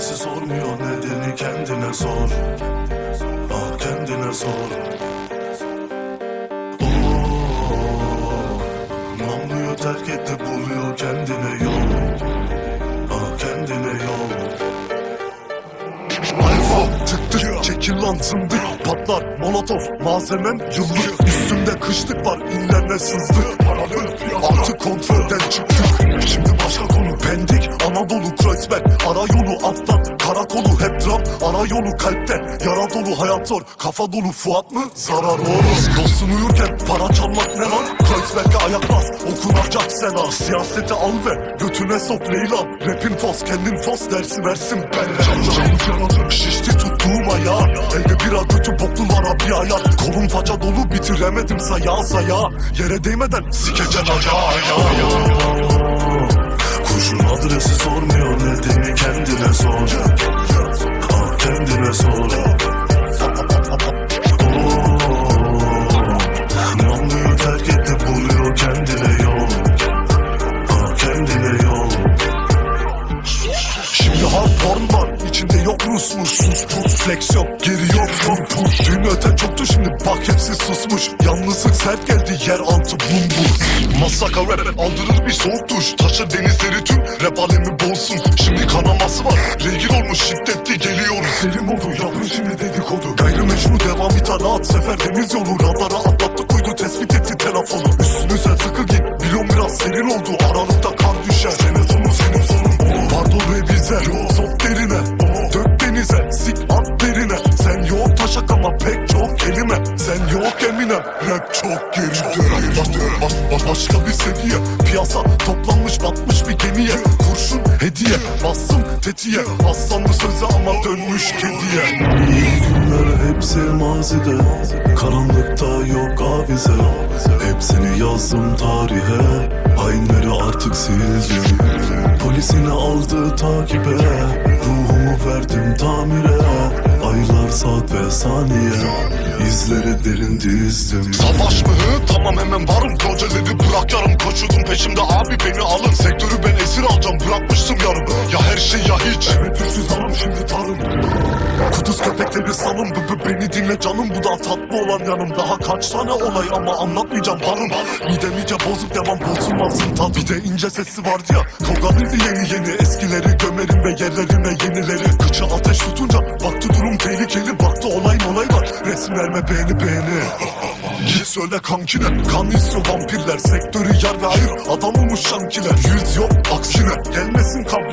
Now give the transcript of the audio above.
adresi sormuyor nedeni kendine sor. Ah kendine sor. Oo, Namluyu terk etti buluyor kendine yol. Ah kendine yol. Alfa tık çekil lan zındık. Patlar molotof malzemem yıllık. Üstümde kışlık var inlerine sızdı Artık kontrolden çıktık Şimdi başka konu Pendik Anadolu Kreuzberg Ara yolu atlat Karakolu hep dram Ara yolu kalpte Yara dolu hayat zor Kafa dolu Fuat mı? Zarar olur Dostun uyurken para çalmak ne lan? Kreuzberg'e ayak bas Okunacak sena Siyaseti al ve götüne sok Leyla Rapin fos kendin fos dersi versin benle Canlı yaralı şişti ayağı Elde bira götü boklulara bir ayar Kolum faca dolu bitiremedim saya saya. Yere değmeden sikecen ayağı ayağı Kurşun adresi sormuyor nedeni içinde yok Rus mu sus put flex yok geri yok pum pum Düğün öten çoktu şimdi bak hepsi susmuş. Yalnızlık sert geldi yer altı bum bum. Masaka rap aldırır bir soğuk duş. Taşır denizleri tüm rap alemi boğulsun Şimdi kanaması var regil olmuş şiddetli geliyoruz. Deli modu yapın şimdi dedikodu. Gayrimeşru devam itaat sefer deniz yolu. Radara atlattık uydu tespit etti telefonu. Üstünüze sıkı giy biliyorum biraz serin oldu. Aralıkta kar düşer. Senin baş, baş, baş, Başka bir seviye Piyasa toplanmış batmış bir gemiye. Kurşun hediye Bassın tetiğe. Aslanlı sözü ama dönmüş kediye. İyi günler hepsi mazide. Karanlıkta yok avize. Hepsini yazdım tarihe. Hainleri artık sildim. Polisini aldı takibe. Ruhumu verdim tamire saniye. İzleri derin dizdim Savaş mı? Hı? Tamam hemen varım. Projeleri bırak yarım Koşuyordum peşimde. Abi beni alın. Sektörü ben esir alacağım. Bırakmıştım yarım Ya her şey ya hiç. Evet üstsüz alım şimdi tarım. Kuduz köpekleri salın. B -b Beni dinle canım. Bu da tatlı olan yanım. Daha kaç tane olay ama anlatmayacağım. Hanım Midem iyice bozuk. Devam bozulmasın tat Bir de ince sesi vardı ya Kavga bildi yeni yeni. Eskileri gömerim ve yerlerime yenileri. Kıçı ateş tutunca Baktı durum tehlikeli Etrafta olay molay var. Resim verme beğeni beğeni Git söyle kankine. Kan istiyor vampirler. Sektörü yar ve ayır Adam olmuş şankiler Yüz yok aksine. Gelmesin kabrime.